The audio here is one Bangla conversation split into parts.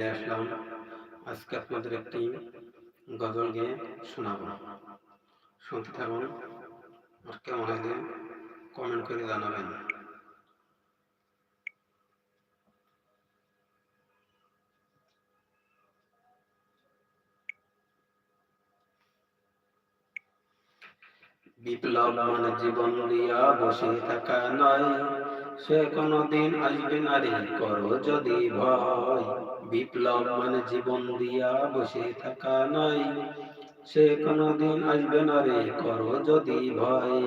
চলে আসলাম। আজকে আপনাদের একটি গজল গেয়ে শোনাবো। শুনতে থাকুন আর কেমন লাগে কমেন্ট করে জানাবেন। বিপ্লব মানে জীবন দিয়া বসে থাকা নয়। সে কোনদিন আসবে না রে করো যদি ভয়। বিপ্লব মানে জীবন দিয়া বসে থাকা নয়। সে কোনদিন আসবে না রে করো যদি ভয়।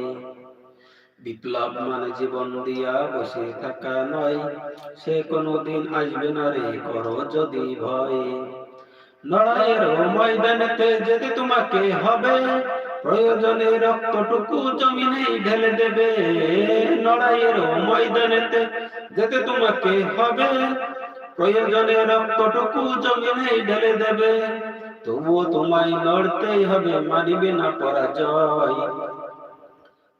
বিপ্লব মানে জীবন দিয়া বসে থাকা নয়। সে কোনদিন আসবে না রে করো যদি ভয়। লড়াইয়ের ময়দানেতে যেতে তোমাকে হবে। প্রয়োজনে রক্তটুকু জমিনে ঢেলে দেবে লড়াইয়ের ময়দানেতে, যেতে তোমাকে হবে। প্রয়োজনে রক্তটুকু জমিনে ঢেলে দেবে, তবুও তোমায় লড়তেই হবে, মানিবে না পরাজয়।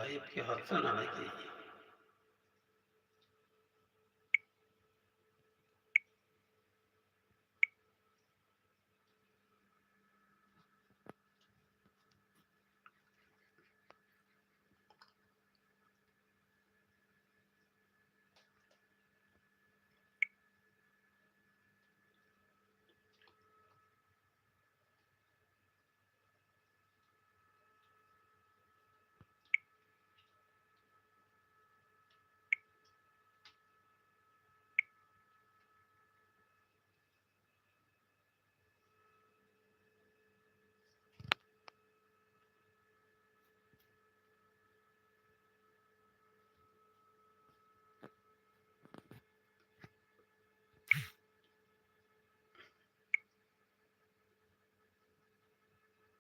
गायब के हदसन आने चाहिए